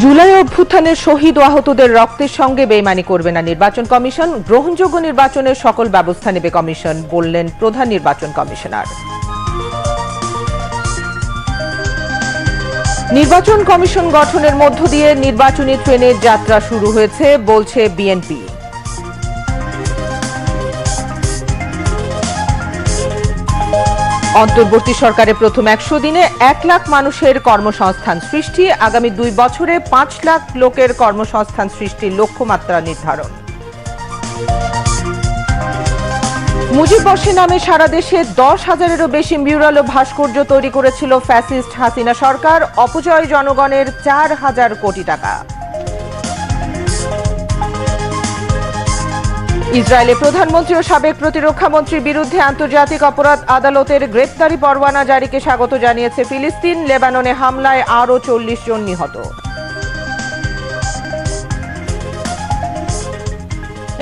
জুলাই অভ্যুত্থানের শহীদ ও আহতদের রক্তের সঙ্গে বেইমানি করবে না নির্বাচন কমিশন, গ্রহণযোগ্য নির্বাচনের সকল ব্যবস্থা নেবে কমিশন, বললেন প্রধান নির্বাচন কমিশনার। নির্বাচন কমিশন গঠনের মধ্য দিয়ে নির্বাচনী ট্রেনের যাত্রা শুরু হয়েছে, বলছে বিএনপি। অন্তর্বর্তী সরকারের প্রথম একশো দিনে এক লাখ মানুষের কর্মসংস্থান সৃষ্টি। আগামী দুই বছরে পাঁচ লাখ লোকের কর্মসংস্থান সৃষ্টির লক্ষ্যমাত্রা নির্ধারণ। মুজিব বর্ষে নামে সারা দেশে দশ হাজারেরও বেশি মিউরাল ও ভাস্কর্য তৈরি করেছিল ফ্যাসিস্ট হাসিনা সরকার। অপচয় জনগণের চার হাজার কোটি টাকা। ইসরায়েলে প্রধানমন্ত্রী ও সাবেক প্রতিরক্ষা মন্ত্রীর বিরুদ্ধে আন্তর্জাতিক অপরাধ আদালতের গ্রেপ্তারি পরোয়ানা জারিকে স্বাগত জানিয়েছে ফিলিস্তিন। লেবাননে হামলায় আরও চল্লিশ জন নিহত।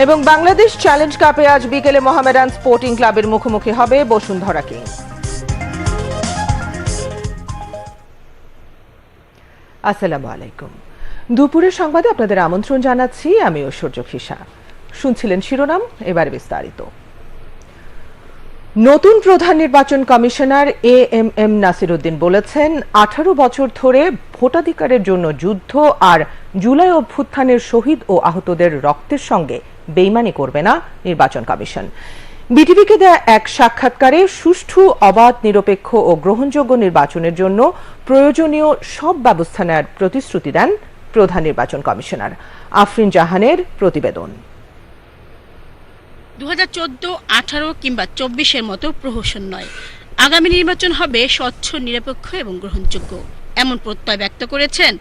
এবং বাংলাদেশ চ্যালেঞ্জ কাপে আজ বিকেলে মোহামেডান স্পোর্টিং ক্লাবের মুখোমুখি হবে বসুন্ধরা কিংস আসসালামু আলাইকুম। দুপুরের সংবাদে আপনাদের আমন্ত্রণ জানাচ্ছি আমি ঐশ্বর্য খিসা শুনছিলেন শিরোনাম, এবার বিস্তারিত। নতুন প্রধান নির্বাচন commissioner A M M Nasiruddin বলেছেন, আঠারো বছর ধরে ভোটাধিকারের জন্য যুদ্ধ আর জুলাই অভ্যুত্থানের শহীদ ও আহতদের রক্তের সঙ্গে বেইমানি করবে না নির্বাচন কমিশন। বিটিভিকে দেয়া এক সাক্ষাৎকারে সুষ্ঠু, অবাধ, নিরপেক্ষ ও গ্রহণযোগ্য নির্বাচনের জন্য প্রয়োজনীয় সব ব্যবস্থা নেওয়ার প্রতিশ্রুতি দেন প্রধান নির্বাচন কমিশনার আফরিন জাহানের প্রতিবেদন। দু হাজার চোদ্দ, আঠারো কিংবা চব্বিশের মতো প্রহসন নয়। আগামী নির্বাচন হবে স্বচ্ছ, নিরপেক্ষ এবং গ্রহণযোগ্য। এমন প্রত্যয় ব্যক্ত করেছেন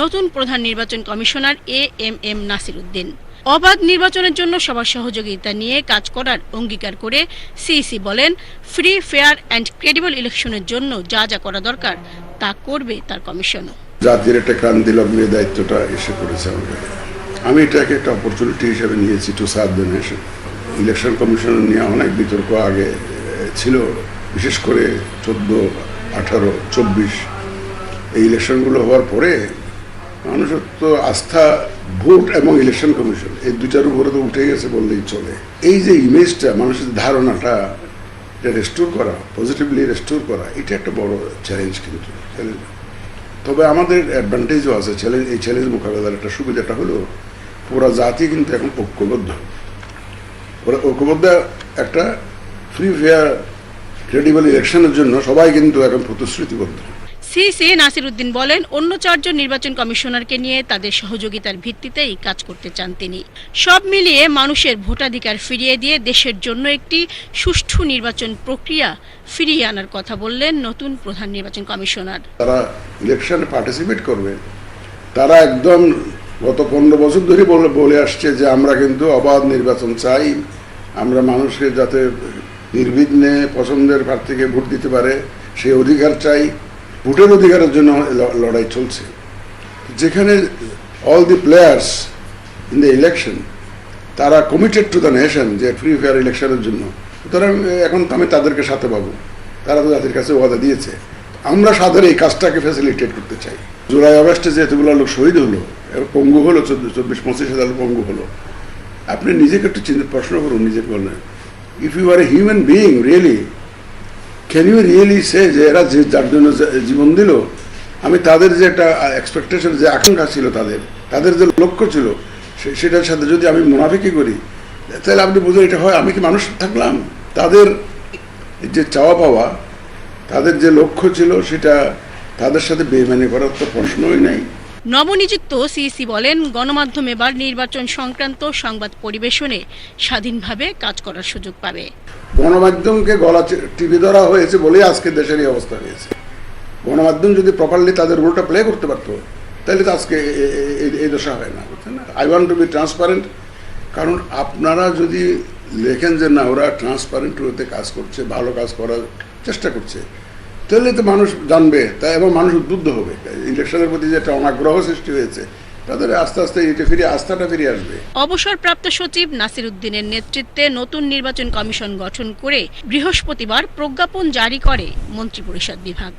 নতুন প্রধান নির্বাচন commissioner A M M Nasir Uddin অবাধ নির্বাচনের জন্য সবার সহযোগিতা নিয়ে কাজ করার অঙ্গীকার করে সিইসি বলেন, ফ্রি, ফেয়ার অ্যান্ড ক্রেডিবল ইলেকশনের জন্য যা যা করা দরকার, তা করবে তার কমিশন। জাতির একটা ক্রান্তি লগ্নে দায়িত্বটা এসে পড়েছে আমাকে আমি এটাকে একটা অপরচুনিটি হিসেবে নিয়েছি to serve the election commission নিয়ে অনেক বিতর্ক আগে ছিল। বিশেষ করে চোদ্দ, আঠারো, চব্বিশ। এই ইলেকশনগুলো হওয়ার পরে মানুষের তো আস্থা, ভোট এবং ইলেকশন কমিশন, এই দুটার উপরে তো উঠে গেছে বললেই চলে। এই যে ইমেজটা, মানুষের ধারণাটা, এটা রেস্টোর করা পজিটিভলি রেস্টোর করা, এটা একটা বড় চ্যালেঞ্জ কিন্তু। তবে আমাদের অ্যাডভান্টেজও আছে। চ্যালেঞ্জ এই চ্যালেঞ্জ মোকাবেলার একটা সুবিধাটা হলো, পুরা জাতি কিন্তু এখন ঐক্যবদ্ধ। ওরা ঐক্যবদ্ধ একটা ফ্রি ফেয়ার ক্রেডিবল ইলেকশনের জন্য সবাই কিন্তু এখন প্রতিশ্রুতিবদ্ধ। সিসি নাসির উদ্দিন বলেন অন্য চারজন নির্বাচন কমিশনারকে নিয়ে তাদের সহযোগিতার ভিত্তিতেই কাজ করতে চান তিনি। সব মিলিয়ে মানুষের ভোটাধিকার ফিরিয়ে দিয়ে দেশের জন্য একটি সুষ্ঠু নির্বাচন প্রক্রিয়া ফিরিয়ে আনার কথা বললেন নতুন প্রধান নির্বাচন কমিশনার। তারা ইলেকশনে পার্টিসিপেট করবে। তারা একদম গত পনেরো বছর ধরে বলে আসছে যে আমরা কিন্তু অবাধ নির্বাচন চাই। আমরা মানুষকে যাতে নির্বিঘ্নে পছন্দের প্রার্থীকে ভোট দিতে পারে, সেই অধিকার চাই। ভোটের অধিকারের জন্য লড়াই চলছে। যেখানে all the players in the election তারা কমিটেড টু দ্য নেশন যে ফ্রি ফেয়ার ইলেকশনের জন্য, সুতরাং এখন আমি তাদেরকে সাথে পাবো। তারা তো জাতির কাছে ওয়াদা দিয়েছে। আমরা সাধারণ এই কাজটাকে ফ্যাসিলিটেট করতে চাই। জুলাই আগস্টে যে এতগুলো লোক শহীদ হলো পঙ্গু হলো চব্বিশ, পঁচিশ হাজার পঙ্গু হলো। আপনি নিজেকে একটু চিন্তা, প্রশ্ন করুন নিজেকে বললেন if you are a human being really can you really say যে এরা যে যার জন্য জীবন দিল? আমি তাদের যে একটা এক্সপেকটেশন যে আকাঙ্ক্ষা ছিল তাদের তাদের যে লক্ষ্য ছিল সেটার সাথে যদি আমি মুনাফিকি করি, তাহলে আপনি বুঝুন এটা হয়, আমি কি মানুষ থাকলাম? তাদের যে চাওয়া পাওয়া, তাদের যে লক্ষ্য ছিল, সেটা তাদের সাথে বেমানি করার তো প্রশ্নই নেই। নবনিযুক্ত সিইসি বলেন, গণমাধ্যম এবার নির্বাচন সংক্রান্ত সংবাদ পরিবেশনে স্বাধীনভাবে কাজ করার সুযোগ পাবে। গণমাধ্যমকে গলা টিপে ধরা হয়েছে বলেই আজকে দেশের এই অবস্থা হয়েছে। গণমাধ্যম যদি প্রপারলি তাদের রোলটা প্লে করতে পারতো, তাহলে তো আজকে এই দশা হয় না I want to be transparent কারণ আপনারা যদি লেখেন যে না, ওরা ট্রান্সপারেন্ট ওতে কাজ করছে, ভালো কাজ করার চেষ্টা করছে তাহলে তো মানুষ জানবে তাই এবং মানুষ উদ্বুদ্ধ হবে। ইলেকশনের প্রতি যে একটা অনাগ্রহ সৃষ্টি হয়েছে অবসরপ্রাপ্ত সচিব নাসির উদ্দিনের নেতৃত্বে নতুন নির্বাচন কমিশন গঠন করে বৃহস্পতিবার প্রজ্ঞাপন জারি করে মন্ত্রিপরিষদ বিভাগ।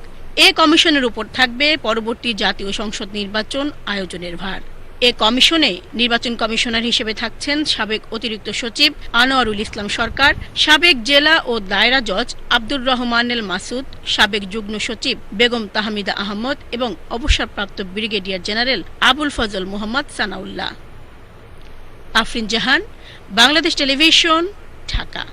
এ কমিশনের উপর থাকবে পরবর্তী জাতীয় সংসদ নির্বাচন আয়োজনের ভার। এ কমিশনে নির্বাচন কমিশনার হিসেবে থাকছেন সাবেক অতিরিক্ত সচিব আনোয়ারুল ইসলাম সরকার, সাবেক জেলা ও দায়রা জজ আব্দুর রহমানেল মাসুদ, সাবেক যুগ্ম সচিব বেগম তাহমিদা আহমদ এবং অবসরপ্রাপ্ত brigadier general Abul Fazal Mohammad Sanaullah. Afrin Jahan, Bangladesh television, Dhaka.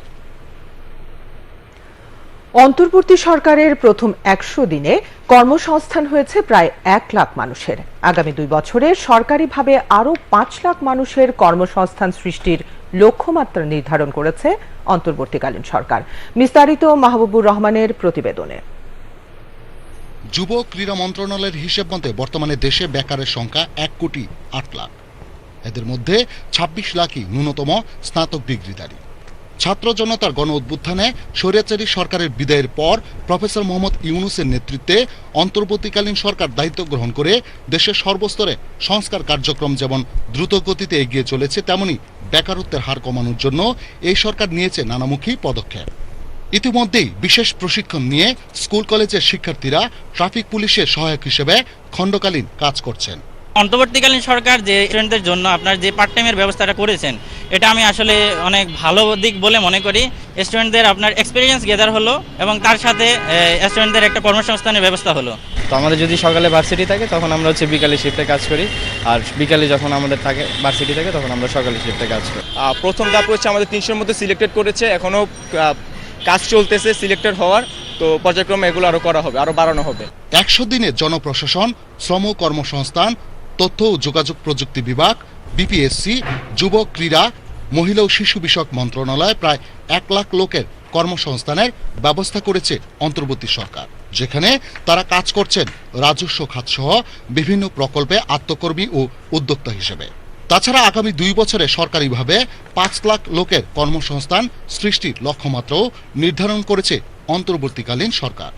অন্তর্বর্তী সরকারের প্রথম একশো দিনে কর্মসংস্থান হয়েছে প্রায় এক লাখ মানুষের। আগামী দুই বছরে সরকারিভাবে আরও পাঁচ লাখ মানুষের কর্মসংস্থান সৃষ্টির লক্ষ্যমাত্রা নির্ধারণ করেছে অন্তর্বর্তীকালীন সরকার। বিস্তারিত মাহবুবুর রহমানের প্রতিবেদনে। যুব ক্রীড়া মন্ত্রণালয়ের হিসেব মতে বর্তমানে দেশে বেকারের সংখ্যা এক কোটি আট লাখ। এদের মধ্যে ২৬ লাখই ন্যূনতম স্নাতক ডিগ্রিধারী। ছাত্র জনতার গণ উদ্বুত্থানে স্বৈরাচারী সরকারের বিদায়ের পর প্রফেসর মোহাম্মদ ইউনুসের নেতৃত্বে অন্তর্বর্তীকালীন সরকার দায়িত্ব গ্রহণ করে দেশের সর্বস্তরে সংস্কার কার্যক্রম যেমন দ্রুত গতিতে এগিয়ে চলেছে, তেমনি বেকারত্বের হার কমানোর জন্য এই সরকার নিয়েছে নানামুখী পদক্ষেপ। ইতিমধ্যেই বিশেষ প্রশিক্ষণ নিয়ে স্কুল কলেজের শিক্ষার্থীরা ট্রাফিক পুলিশের সহায়ক হিসেবে খণ্ডকালীন কাজ করছেন। অন্তর্বর্তীকালীন সরকার যে স্টুডেন্টদের জন্য আপনার যে পার্ট টাইমের ব্যবস্থাটা করেছেন এটা আমি আসলে অনেক ভালো দিক বলে মনে করি। স্টুডেন্টদের আপনার এক্সপিরিয়েন্স গেদার হলো এবং তার সাথে স্টুডেন্টদের একটা কর্মসংস্থানের ব্যবস্থা হলো। তো আমাদের যদি সকালে ভার্সিটি থাকে তখন আমরা হচ্ছে বিকালে শিফটে কাজ করি। আর বিকালে যখন আমাদের থাকে ভার্সিটি থাকে তখন আমরা সকালে শিফটে কাজ করি। প্রথম ধাপ হচ্ছে আমাদের তিনশোর মধ্যে সিলেক্টেড করেছে। এখনও কাজ চলতেছে সিলেক্টেড হওয়ার। তো পর্যায়ক্রমে এগুলো আরও করা হবে আরও বাড়ানো হবে। একশো দিনে জনপ্রশাসন শ্রম কর্মসংস্থান তথ্য ও যোগাযোগ প্রযুক্তি বিভাগ বিপিএসসি যুব ক্রীড়া, মহিলা ও শিশু বিষয়ক মন্ত্রণালয় প্রায় এক লাখ লোকের কর্মসংস্থানের ব্যবস্থা করেছে অন্তর্বর্তী সরকার, যেখানে তারা কাজ করছেন রাজস্ব খাতসহ বিভিন্ন প্রকল্পে আত্মকর্মী ও উদ্যোক্তা হিসেবে। তাছাড়া আগামী দুই বছরে সরকারিভাবে পাঁচ লাখ লোকের কর্মসংস্থান সৃষ্টির লক্ষ্যমাত্রাও নির্ধারণ করেছে অন্তর্বর্তীকালীন সরকার।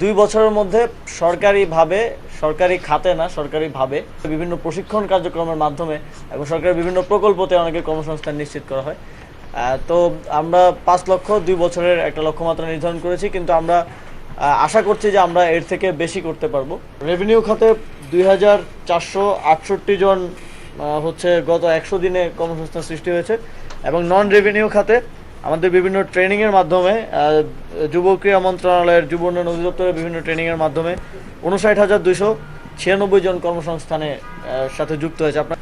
দুই বছরের মধ্যে সরকারিভাবে, সরকারি খাতে না, সরকারিভাবে বিভিন্ন প্রশিক্ষণ কার্যক্রমের মাধ্যমে এবং সরকারের বিভিন্ন প্রকল্পতে অনেকের কর্মসংস্থান নিশ্চিত করা হয়। তো আমরা পাঁচ লক্ষ দুই বছরের একটা লক্ষ্যমাত্রা নির্ধারণ করেছি, কিন্তু আমরা আশা করছি যে আমরা এর থেকে বেশি করতে পারব। রেভিনিউ খাতে দুই হাজার চারশো আটষট্টি জন হচ্ছে গত একশো দিনে কর্মসংস্থান সৃষ্টি হয়েছে এবং নন রেভিনিউ খাতে আমাদের বিভিন্ন ট্রেনিংয়ের মাধ্যমে যুব ক্রীড়া মন্ত্রণালয়ের, যুব উন্নয়ন অধিদপ্তরের বিভিন্ন ট্রেনিংয়ের মাধ্যমে উনষাট হাজার দুইশো ছিয়ানব্বই জন কর্মসংস্থানে সাথে যুক্ত হয়েছে। আপনার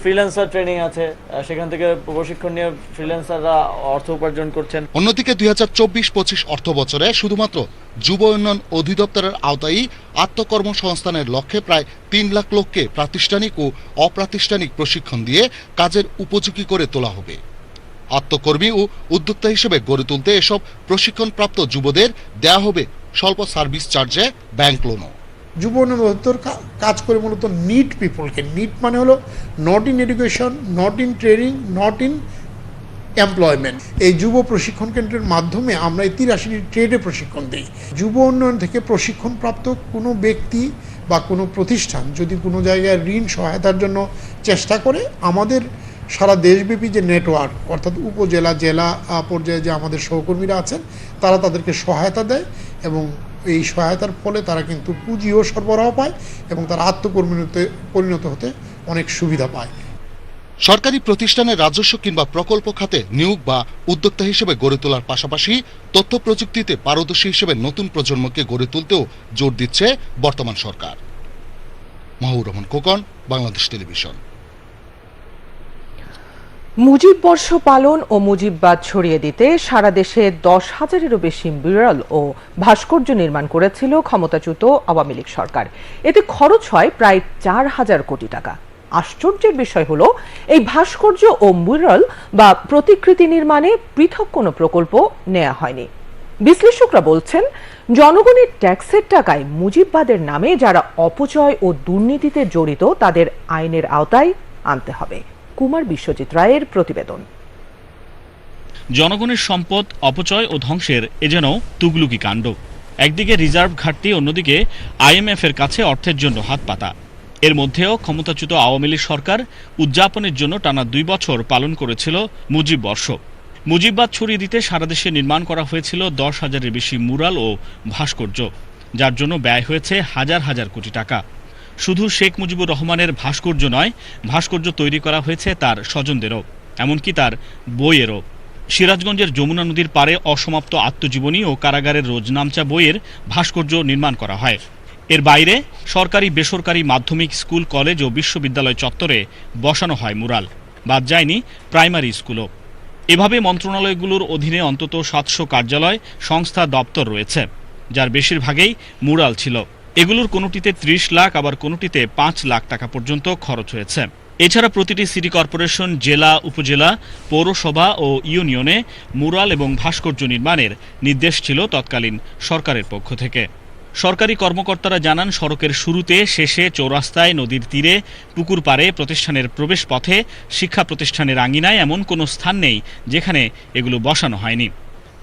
ফ্রিল্যান্সার ট্রেনিং আছে সেখান থেকে প্রশিক্ষণ নিয়ে ফ্রিল্যান্সাররা অর্থ উপার্জন করছেন। অন্যদিকে দুই হাজার চব্বিশ পঁচিশ অর্থ বছরে শুধুমাত্র যুব উন্নয়ন অধিদপ্তরের আওতায় আত্মকর্মসংস্থানের লক্ষ্যে প্রায় তিন লাখ লোককে প্রাতিষ্ঠানিক ও অপ্রাতিষ্ঠানিক প্রশিক্ষণ দিয়ে কাজের উপযোগী করে তোলা হবে। আত্মকর্মী ও উদ্যোক্তা হিসেবে গড়ে তুলতে এসব প্রশিক্ষণপ্রাপ্ত যুবদের দেয়া হবে স্বল্প সার্ভিস চার্জে ব্যাংক লোনও। যুব অধিদপ্তর কাজ করে মূলত নিট পিপলকে নিট মানে হলো not in education not in training not in employment এই যুব প্রশিক্ষণ কেন্দ্রের মাধ্যমে আমরা এই তিরাশিটি ট্রেডে প্রশিক্ষণ দিই। যুব উন্নয়ন থেকে প্রশিক্ষণপ্রাপ্ত কোনো ব্যক্তি বা কোনো প্রতিষ্ঠান যদি কোনো জায়গায় ঋণ সহায়তার জন্য চেষ্টা করে, আমাদের সারা দেশব্যাপী যে নেটওয়ার্ক, অর্থাৎ উপজেলা, জেলা পর্যায়ে যে আমাদের সহকর্মীরা আছেন, তারা তাদেরকে সহায়তা দেয় এবং এই সহায়তার ফলে তারা কিন্তু পুঁজিও সরবরাহ পায় এবং তারা আত্মকর্মীতে পরিণত হতে অনেক সুবিধা পায়। সরকারি প্রতিষ্ঠানের রাজস্ব কিংবা প্রকল্প খাতে নিয়োগ বা উদ্যোক্তা হিসেবে গড়ে তোলার পাশাপাশি তথ্য প্রযুক্তিতে পারদর্শী হিসেবে নতুন প্রজন্মকে গড়ে তুলতেও জোর দিচ্ছে বর্তমান সরকার। মাহবুর রহমান খোকন, বাংলাদেশ টেলিভিশন। মুজিব বর্ষ পালন ও মুজিববাদ ছড়িয়ে দিতে সারা দেশে দশ হাজারেরও বেশি বিরল ও ভাস্কর্য নির্মাণ করেছিল ক্ষমতাচ্যুত আওয়ামী লীগ সরকার। এতে খরচ হয় প্রায় চার হাজার কোটি টাকা। আশ্চর্যের বিষয় হলো, এই ভাস্কর্য ও মুরাল বা প্রতিকৃতি নির্মাণে পৃথক কোনো প্রকল্প নেওয়া হয়নি। বিশ্লেষকরা বলছেন, জনগণের ট্যাক্সের টাকায় মুজিববাদের নামে যারা অপচয় ও দুর্নীতিতে জড়িত তাদের আইনের আওতায় আনতে হবে। কুমার বিশ্বজিৎ রায়ের প্রতিবেদন। জনগণের সম্পদ, অপচয় ও ধ্বংসের এ যেন তুগলুকি কাণ্ড। একদিকে রিজার্ভ ঘাটতি, অন্যদিকে আইএমএফ এর কাছে অর্থের জন্য হাত পাতা। এর মধ্যেও ক্ষমতাচ্যুত আওয়ামী লীগ সরকার উদযাপনের জন্য টানা দুই বছর পালন করেছিল মুজিব বর্ষ। মুজিববাদ ছড়িয়ে দিতে সারা দেশে নির্মাণ করা হয়েছিল দশ হাজারের বেশি মুরাল ও ভাস্কর্য, যার জন্য ব্যয় হয়েছে হাজার হাজার কোটি টাকা। শুধু শেখ মুজিবুর রহমানের ভাস্কর্য নয়, ভাস্কর্য তৈরি করা হয়েছে তার স্বজনদেরও, এমনকি তার বইয়েরও। সিরাজগঞ্জের যমুনা নদীর পারে অসমাপ্ত আত্মজীবনী ও কারাগারের রোজনামচা বইয়ের ভাস্কর্য নির্মাণ করা হয়। এর বাইরে সরকারি বেসরকারি মাধ্যমিক স্কুল, কলেজ ও বিশ্ববিদ্যালয় চত্বরে বসানো হয় মুরাল। বাদ যায়নি প্রাইমারি স্কুলও। এভাবে মন্ত্রণালয়গুলোর অধীনে অন্তত সাতশো কার্যালয়, সংস্থা, দপ্তর রয়েছে, যার বেশিরভাগেই মুরাল ছিল। এগুলোর কোনোটিতে ত্রিশ লাখ, আবার কোনোটিতে পাঁচ লাখ টাকা পর্যন্ত খরচ হয়েছে। এছাড়া প্রতিটি সিটি কর্পোরেশন, জেলা, উপজেলা, পৌরসভা ও ইউনিয়নে মুরাল এবং ভাস্কর্য নির্মাণের নির্দেশ ছিল তৎকালীন সরকারের পক্ষ থেকে। সরকারি কর্মকর্তারা জানান, সড়কের শুরুতে, শেষে, চৌরাস্তায়, নদীর তীরে, পুকুর পাড়ে প্রতিষ্ঠানের প্রবেশ পথে শিক্ষা প্রতিষ্ঠানের আঙিনায় এমন কোনো স্থান নেই যেখানে এগুলো বসানো হয়নি।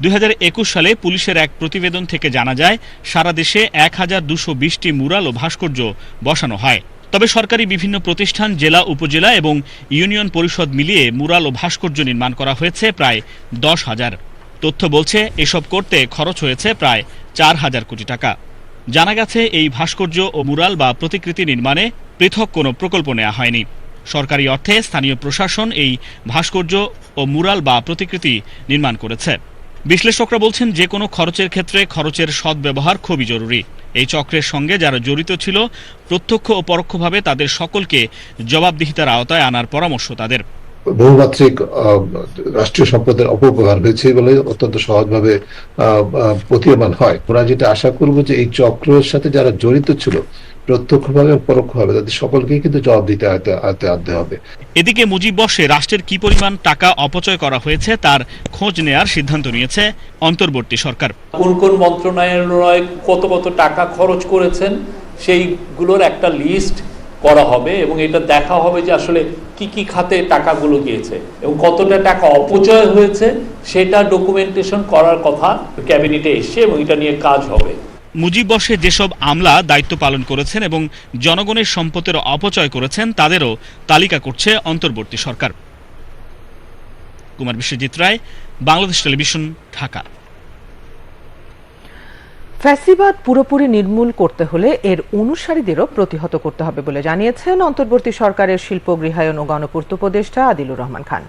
দুই হাজার একুশ সালে পুলিশের এক প্রতিবেদন থেকে জানা যায়, সারা দেশে এক হাজার দুশো বিশটি মুরাল ও ভাস্কর্য বসানো হয়। তবে সরকারি বিভিন্ন প্রতিষ্ঠান, জেলা, উপজেলা এবং ইউনিয়ন পরিষদ মিলিয়ে মুরাল ও ভাস্কর্য নির্মাণ করা হয়েছে প্রায় দশ হাজার। তথ্য বলছে, এসব করতে খরচ হয়েছে প্রায় চার হাজার কোটি টাকা। জানা গেছে, এই ভাস্কর্য ও মুরাল বা প্রতিকৃতি নির্মাণে পৃথক কোনো প্রকল্প নেওয়া হয়নি। সরকারি অর্থে স্থানীয় প্রশাসন এই ভাস্কর্য ও মুরাল বা প্রতিকৃতি নির্মাণ করেছে। বিশ্লেষকরা বলছেন যে কোনো খরচের ক্ষেত্রে খরচের সদ্ব্যবহার খুবই জরুরি। এই চক্রের সঙ্গে যারা জড়িত ছিল, প্রত্যক্ষ ও পরোক্ষভাবে তাদের সকলকে জবাবদিহিতার আওতায় আনার পরামর্শ তাদের। বহুমাত্রিক রাষ্ট্রীয় সম্পদের অপব্যবহার হয়েছে বলে অত্যন্ত সহজভাবে প্রতীয়মান হয়। আমরা যেটা আশা করব যে এই চক্রের সাথে যারা জড়িত ছিল প্রত্যক্ষভাবে পরোক্ষভাবে তাদের সকলকেই কিন্তু জবাব দিতে আয়তে আনতে হবে। এদিকে মুজিব বর্ষে রাষ্ট্রের কি পরিমাণ টাকা অপচয় করা হয়েছে তার খোঁজ নেয়ার সিদ্ধান্ত নিয়েছে অন্তর্বর্তী সরকার। কোন কোন মন্ত্রণালয় কত কত টাকা খরচ করেছেন সেইগুলোর একটা লিস্ট করা হবে এবং এটা দেখা হবে যে আসলে কি কি খাতে টাকাগুলো গিয়েছে এবং কতটা টাকা অপচয় হয়েছে সেটা ডকুমেন্টেশন করার কথা ক্যাবিনেটে এসছে এবং এটা নিয়ে কাজ হবে। মুজিব বর্ষে যেসব আমলা দায়িত্ব পালন করেছেন এবং জনগণের সম্পদের অপচয় করেছেন, তাদেরও তালিকা করছে অন্তর্বর্তী সরকার। কুমার বিশ্বজিৎ রায়, বাংলাদেশ টেলিভিশন, ঢাকা। ফ্যাসিবাদ পুরোপুরি নির্মূল করতে হলে এর অনুসারীদেরও প্রতিহত করতে হবে বলে জানিয়েছেন অন্তর্বর্তী সরকারের শিল্প গৃহায়ন ও গণপূর্ত উপদেষ্টা আদিলুর রহমান খান।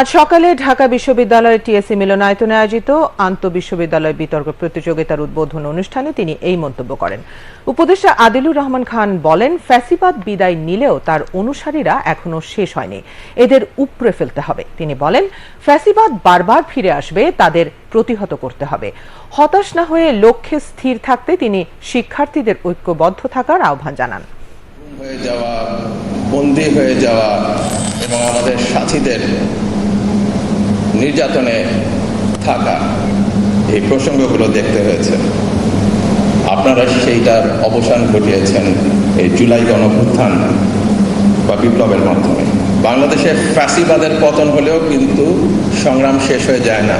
আজ সকালে ঢাকা বিশ্ববিদ্যালয়ের টিএসসি মিলনায়তনে আয়োজিত আন্ত বিশ্ববিদ্যালয় বিতর্ক প্রতিযোগিতার উদ্বোধন অনুষ্ঠানে তিনি এই মন্তব্য করেন। উপদেষ্টা আদিলুর রহমান খান বলেন, ফ্যাসিবাদ বিদায় নিলেও তার অনুসারীরা এখনও শেষ হয়নি। এদের উপড়ে ফেলতে হবে। তিনি বলেন, ফ্যাসিবাদ বারবার ফিরে আসবে, তাদের প্রতিহত করতে হবে। হতাশ না হয়ে লক্ষ্যে স্থির থাকতে তিনি শিক্ষার্থীদের ঐক্যবদ্ধ থাকার আহ্বান জানান। হয়ে যাওয়া, বন্দী হয়ে যাওয়া এবং আমাদের সাথীদের নির্যাতনে থাকা। এই প্রসঙ্গগুলো দেখতে হয়েছে। আপনারা সেইটার অবসান ঘটিয়েছেন এই জুলাই গণভ্যুত্থান বা বিপ্লবের মাধ্যমে। বাংলাদেশে ফ্যাসিবাদের পতন হলেও কিন্তু সংগ্রাম শেষ হয়ে যায় না।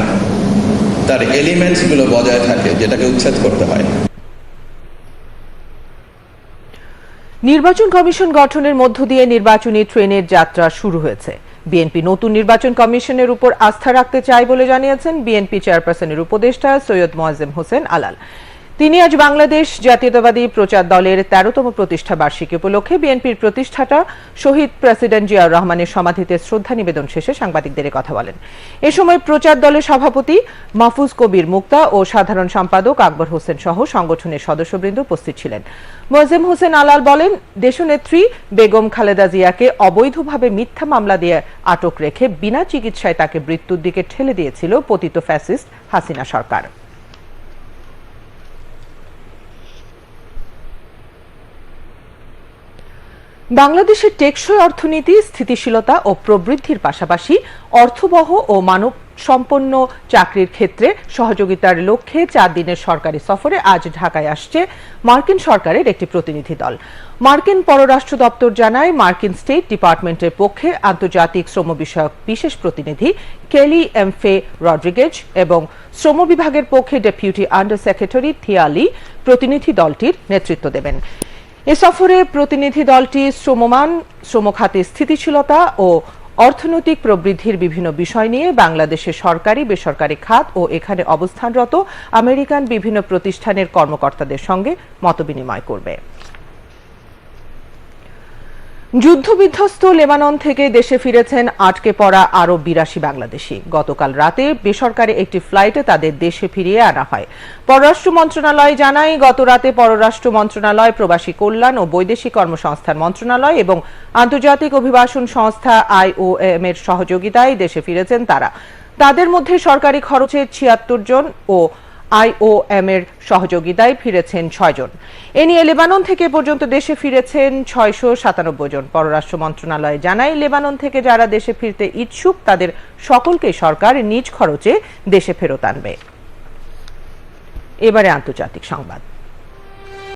তার এলিমেন্টসগুলো বজায় থাকে, যেটাকে উচ্ছেদ করতে হয়। নির্বাচন কমিশন গঠনের মধ্য দিয়ে নির্বাচনী ট্রেনের যাত্রা শুরু হয়েছে। বিএনপি নতুন নির্বাচন কমিশনের উপর আস্থা রাখতে চায় বলে জানিয়েছেন বিএনপি চেয়ারপারসনের উপদেষ্টা সৈয়দ মোয়াজেম হোসেন আলাল। তিনি আজ বাংলাদেশ জাতীয়তাবাদী প্রচার দলের তেরোতম প্রতিষ্ঠা বার্ষিকী উপলক্ষে বিএনপির প্রতিষ্ঠাতা শহীদ প্রেসিডেন্ট জিয়াউর রহমানের সমাধিতে শ্রদ্ধা নিবেদন শেষে সাংবাদিকদের কথা বলেন। এ সময় প্রচার দলের সভাপতি মাহফুজ কবির মুক্তা ও সাধারণ সম্পাদক আকবর হোসেন সহ সংগঠনের সদস্যবৃন্দ উপস্থিত ছিলেন। মোয়াজ্জেম হোসেন আলাল বলেন, দেশনেত্রী বেগম খালেদা জিয়াকে অবৈধভাবে মিথ্যা মামলা দিয়ে আটক রেখে বিনা চিকিৎসায় তাকে মৃত্যুর দিকে ঠেলে দিয়েছিল পতিত ফ্যাসিস্ট হাসিনা সরকার। বাংলাদেশের টেকসই অর্থনীতি, স্থিতিশীলতা ও প্রবৃদ্ধির পাশাপাশি অর্থবহ ও মানব সম্পন্ন চাকরির ক্ষেত্রে সহযোগিতার লক্ষ্যে চার দিনের সরকারি সফরে আজ ঢাকায় আসছে মার্কিন সরকারের একটি প্রতিনিধি দল। মার্কিন পররাষ্ট্র দপ্তর জানায় মার্কিন স্টেট ডিপার্টমেন্টের পক্ষে আন্তর্জাতিক শ্রম বিষয়ক বিশেষ প্রতিনিধি কেলি এমফে রড্রিগেজ এবং শ্রম বিভাগের পক্ষে ডেপুটি আন্ডার সেক্রেটারি থিয়ালি প্রতিনিধি দলটির নেতৃত্ব দেবেন। এ সফরে প্রতিনিধি দলটি শ্রমমান শ্রম খাতে স্থিতিশীলতা ও অর্থনৈতিক প্রবৃদ্ধির বিভিন্ন বিষয় নিয়ে বাংলাদেশের সরকারি, বেসরকারি খাত ও এখানে অবস্থানরত আমেরিকান বিভিন্ন প্রতিষ্ঠানের কর্মকর্তাদের সঙ্গে মতবিনিময় করবে। যুদ্ধবিধ্বস্ত লেবানন থেকে দেশে ফিরেছেন আটকে পড়া আরও বিরাশি বাংলাদেশি। গতকাল রাতে বেসরকারি একটি ফ্লাইটে তাদের দেশে ফিরিয়ে আনা হয়। পররাষ্ট্র মন্ত্রণালয় জানায়, গত রাতে পররাষ্ট্র মন্ত্রণালয়, প্রবাসী কল্যাণ ও বৈদেশিক কর্মসংস্থান মন্ত্রণালয় এবং আন্তর্জাতিক অভিবাসন সংস্থা আইওএম এর সহযোগিতায় দেশে ফিরেছেন তারা। তাদের মধ্যে সরকারি খরচে ছিয়াত্তর জন ও আইওএম এর সহযোগিতায় ফিরেছেন ছয়জন এ নিয়ে লেবানন থেকে পর্যন্ত দেশে ফিরেছেন ছয়শো সাতানব্বই জন। পররাষ্ট্র মন্ত্রণালয় জানায়, লেবানন থেকে যারা দেশে ফিরতে ইচ্ছুক, তাদের সকলকে সরকার নিজ খরচে দেশে ফেরত আনবে। এবারে আন্তর্জাতিক সংবাদ।